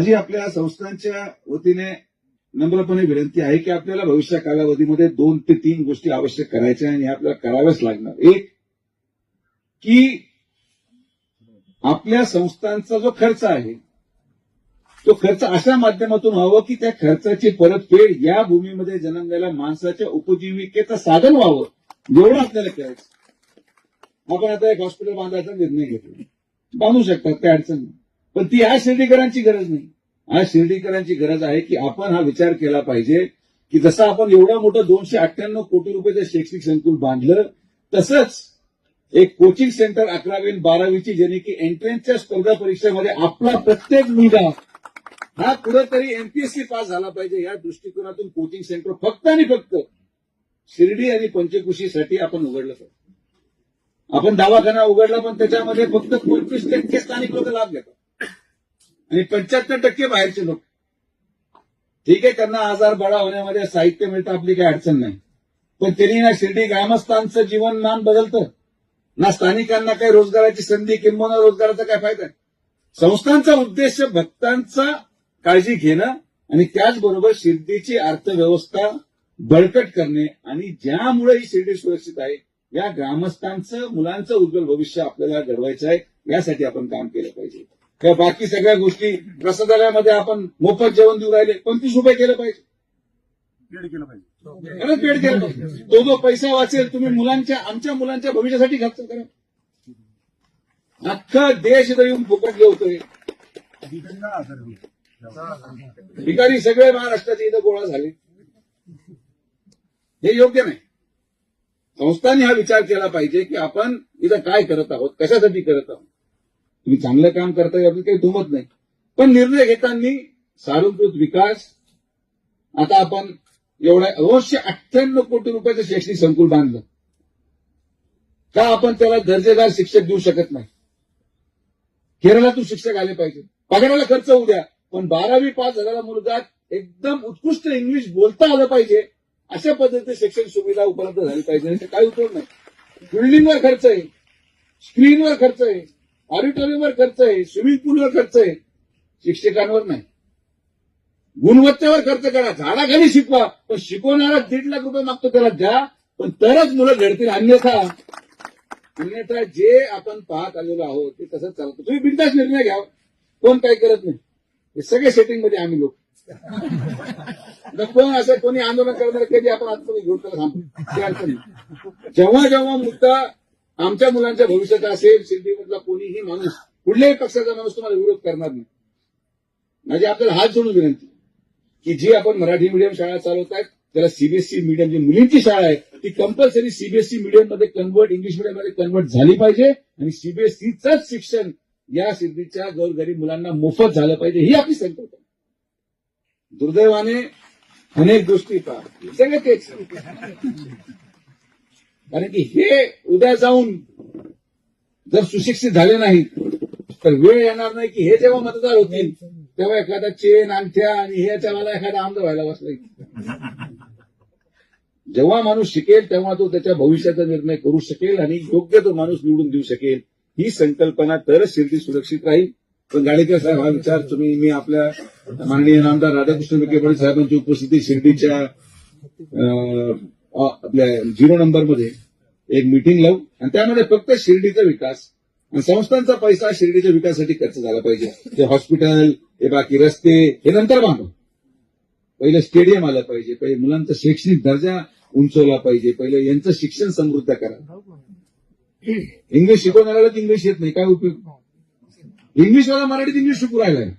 माझी आपल्या संस्थांच्या वतीने नम्रपणे विनंती आहे की आपल्याला भविष्य कालावधीमध्ये दोन ते तीन गोष्टी आवश्यक करायच्या आणि आपल्याला कराव्याच लागणार. एक की आपल्या संस्थांचा जो खर्च आहे तो खर्च अशा माध्यमातून व्हावं की त्या खर्चाची परतफेड या भूमीमध्ये जन्मलेल्या माणसाच्या उपजीविकेचं साधन व्हावं एवढं आपल्याला करायचं आपण आता एक हॉस्पिटल बांधायचा निर्णय घेतो बांधू शकतात काय अडचण नाही. पण ती आज शिर्डीकरांची गरज नाही. आज शिर्डीकरांची गरज आहे की आपण हा विचार केला पाहिजे की जसं आपण एवढं मोठं दोनशे अठ्ठ्याण्णव कोटी रुपयाचं शैक्षणिक संकुल बांधलं तसंच एक कोचिंग सेंटर अकरावी आणि बारावीची जेणे की एंट्रन्सच्या स्पर्धा परीक्षेमध्ये आपला प्रत्येक मुलगा हा कुठेतरी एमपीएससी पास झाला पाहिजे या दृष्टिकोनातून कोचिंग सेंटर फक्त आणि फक्त शिर्डी आणि पंचकृषीसाठी आपण उघडलं पाहिजे. आपण दवाखाना उघडला पण त्याच्यामध्ये फक्त पंचवीस टक्के स्थानिक लोक लाभ घेतात. आणि पंच्याहत्तर टक्के बाहेरचे लोक. ठीक आहे त्यांना आजार बळा होण्यामध्ये साहित्य मिळतं आपली काही अडचण नाही. पण त्यांनी ना शिर्डी ग्रामस्थांचं जीवनमान बदलतं. ना स्थानिकांना काही रोजगाराची संधी किंवा रोजगाराचा काय फायदा आहे? संस्थांचा उद्देश भक्तांचा काळजी घेणं आणि त्याचबरोबर शिर्डीची अर्थव्यवस्था बळकट करणे आणि ज्यामुळे ही शिर्डी सुरक्षित आहे या ग्रामस्थांचं मुलांचं उज्ज्वल भविष्य आपल्याला घडवायचं आहे यासाठी आपण काम केलं पाहिजे. त्या बाकी सगळ्या गोष्टी प्रसादालयामध्ये आपण मोफत जेवण देऊ राहिले पंचवीस रुपये केलं पाहिजे. पेड केलं पाहिजे. पेड केलं पाहिजे. तो जो पैसा वाचेल तुम्ही मुलांच्या आमच्या मुलांच्या भविष्यासाठी खर्च करा. अख्खा देश इथं येऊन फुकट घेतोय? भिकारी सगळे महाराष्ट्राचे इथं गोळा झाले. हे योग्य नाही. संस्थांनी हा विचार केला पाहिजे की आपण इथं काय करत आहोत कशासाठी करत आहोत. तुम्ही चांगलं काम करताय याबद्दल काही दुमत नाही. पण निर्णय घेताना सार्वत्रिक विकास आता आपण एवढ्या अवश्य अठ्ठ्याण्णव कोटी रुपयाचं शैक्षणिक संकुल बांधलं. का आपण त्याला दर्जेदार शिक्षक देऊ शकत नाही? केरळातून शिक्षक आले पाहिजे. पगाराला खर्च होऊ द्या पण बारावी पास झालेला मुलगा एकदम उत्कृष्ट इंग्लिश बोलता आलं पाहिजे. अशा पद्धतीने शिक्षण सुविधा उपलब्ध झाली पाहिजे. काही काय उपयोग नाही. बिल्डिंगवर खर्च आहे. स्क्रीनवर खर्च आहे. ऑडिटोरियमवर खर्च आहे स्विमिंग पूलवर खर्च आहे शिक्षकांवर नाही. गुणवत्तेवर खर्च करा झाडाखाली शिकवा पण शिकवणारा दीड लाख रुपये मागतो त्याला द्या पण तरच मुलं घडतील अन्यथा अन्यथा जे आपण पाहत आलेलो आहोत ते तसंच चालतं. तुम्ही बिंदास निर्णय घ्या कोण काही करत नाही. हे सगळे सेटिंगमध्ये आम्ही लोक. कोण असं कोणी आंदोलन करणार कधी आपण आतमध्ये घेऊन त्याला थांबतो जेव्हा जेव्हा मुद्दा आमच्या मुलांच्या भविष्याचा असेल शिर्डीमधला कोणीही माणूस कुठल्याही पक्षाचा माणूस तुम्हाला विरोध करणार नाही. माझी आपल्याला हात जोडून विनंती की जी आपण मराठी मीडियम शाळा चालवत आहेत त्याला सीबीएसई मीडियम जी मुलींची शाळा आहे ती कंपल्सरी सीबीएसई मीडियममध्ये कन्वर्ट इंग्लिश मीडियममध्ये कन्वर्ट झाली पाहिजे आणि सीबीएसईचंच शिक्षण या सिद्धीच्या गोरगरीब मुलांना मोफत झालं पाहिजे ही आपली संकल्पना दुर्दैवाने अनेक गोष्टी पहा सगळे तेच. कारण की हे उद्या जाऊन जर सुशिक्षित झाले नाही तर वेळ येणार नाही की हे जेव्हा मतदार होतील तेव्हा एखादा चेन अंगठ्या आणि ह्याच्या मला एखादा आमदार व्हायला बसला. जेव्हा माणूस शिकेल तेव्हा तो त्याच्या भविष्याचा निर्णय करू शकेल आणि योग्य तो माणूस निवडून देऊ शकेल. ही संकल्पना तरच शिर्डी सुरक्षित राहील. पण गाडीकर साहेब हा विचार तुम्ही मी आपल्या माननीय नामदार राधाकृष्ण विखे पाटील साहेबांची उपस्थिती शिर्डीच्या अं, आपल्या झिरो नंबरमध्ये एक मिटिंग लावू. आणि त्यामध्ये फक्त शिर्डीचा विकास आणि संस्थांचा पैसा शिर्डीच्या विकासासाठी खर्च झाला पाहिजे. ते हॉस्पिटल हे बाकी रस्ते हे नंतर बांधू. पहिलं स्टेडियम आलं पाहिजे. पहिले मुलांचा शैक्षणिक दर्जा उंचवला पाहिजे. पहिले यांचं शिक्षण समृद्ध करा. इंग्लिश शिकवणाऱ्याला इंग्लिश येत नाही. काय उपयोग? इंग्लिशवाला मराठीत इंग्लिश शिकू राहिलाय.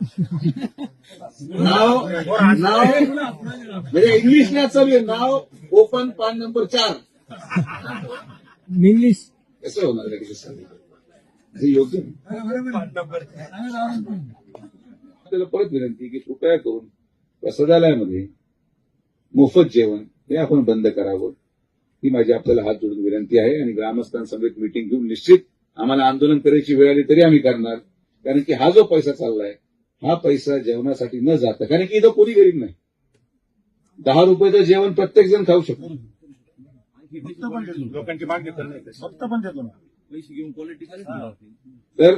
नाव नाव म्हणजे इंग्लिशला चालू नाव ओपन पान नंबर चार. इंग्लिश. कसं होणार योग्य. आपल्याला परत विनंती की कृपया करून प्रसादालयामध्ये मोफत जेवण हे आपण बंद करावं. ही माझी आपल्याला हात जोडून विनंती आहे आणि ग्रामस्थांसमेत मिटिंग घेऊन निश्चित आम्हाला आंदोलन करायची वेळ आली तरी आम्ही करणार. कारण की हा जो पैसा चाललाय हा पैसा जेवणासाठी न जाता कारण की इथं कोणी गरीब नाही. दहा रुपयाचं जेवण प्रत्येक जण खाऊ शकतो. फक्त पण देतो. लोकांची मागणी करणे फक्त पण देतो ना. तर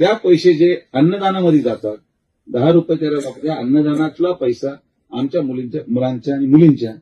त्या पैसे जे अन्नदानामध्ये जातात दहा रुपये तेरा रुपये अन्नदानातला पैसा आमच्या मुलींच्या मुलांच्या आणि मुलींच्या